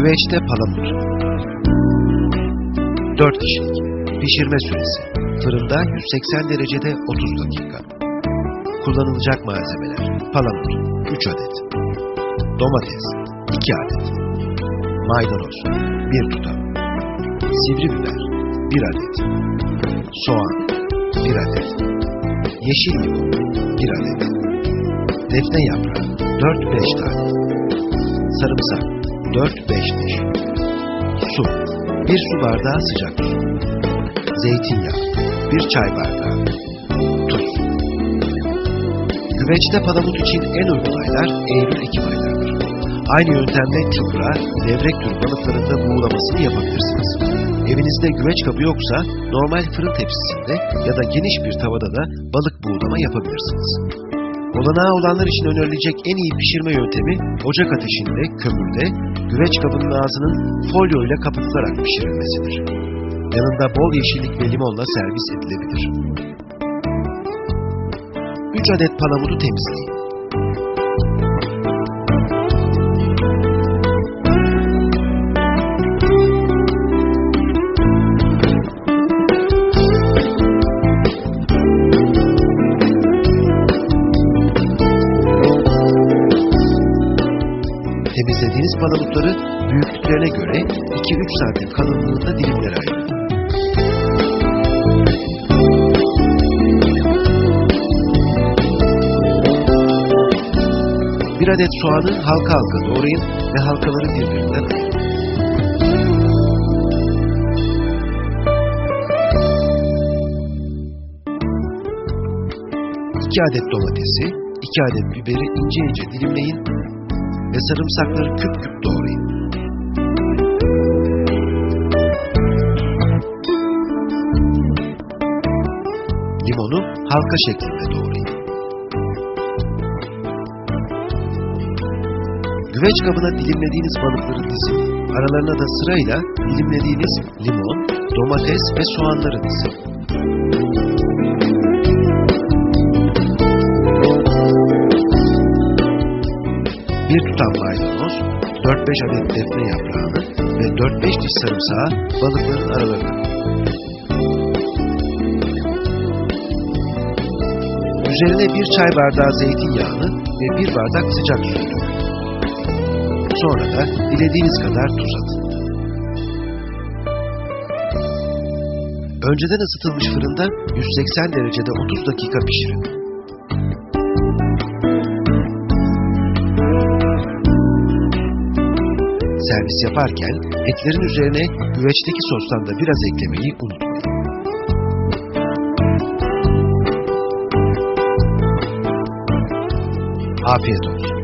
Güveçte palamut. 4 kişilik. Pişirme süresi. Fırında 180 derecede 30 dakika. Kullanılacak malzemeler. Palamut 3 adet. Domates 2 adet. Maydanoz 1 tutam. Sivri biber 1 adet. Soğan 1 adet. Yeşil limon 1 adet. Defne yaprağı 4-5 tane. Sarımsak 4-5 diş. Su 1 su bardağı sıcak su. Zeytinyağı 1 çay bardağı. Tuz. Güveçte palamut için en uygun aylar Eylül-Ekim aylarıdır. Aynı yöntemle çupra, levrek türü balıkların da buğulamasını yapabilirsiniz. Evinizde güveç kabı yoksa normal fırın tepsisinde ya da geniş bir tavada da balık buğulama yapabilirsiniz. Olanağı olanlar için önerilecek en iyi pişirme yöntemi ocak ateşinde, kömürde, güveç kabının ağzının folyo ile kapatılarak pişirilmesidir. Yanında bol yeşillik ve limonla servis edilebilir. 3 adet palamudu temizleyin. Temizlediğiniz palamutları büyüklüklerine göre 2-3 santim kalınlığında dilimlere ayırın. Bir adet soğanı halka halka doğrayın ve halkaları birbirinden ayırın. İki adet domatesi, iki adet biberi ince ince dilimleyin ve sarımsakları küp küp doğrayın. Limonu halka şeklinde doğrayın. Güveç kabına dilimlediğiniz balıkları dizin. Aralarına da sırayla dilimlediğiniz limon, domates ve soğanları dizin. Bir tutam maydanoz, 4-5 adet defne yaprağını ve 4-5 diş sarımsağı balıkların aralarına. Üzerine bir çay bardağı zeytinyağını ve bir bardak sıcak su dökün. Sonra da dilediğiniz kadar tuz atın. Önceden ısıtılmış fırında 180 derecede 30 dakika pişirin. Servis yaparken etlerin üzerine güveçteki sostan da biraz eklemeyi unutmayın. Afiyet olsun.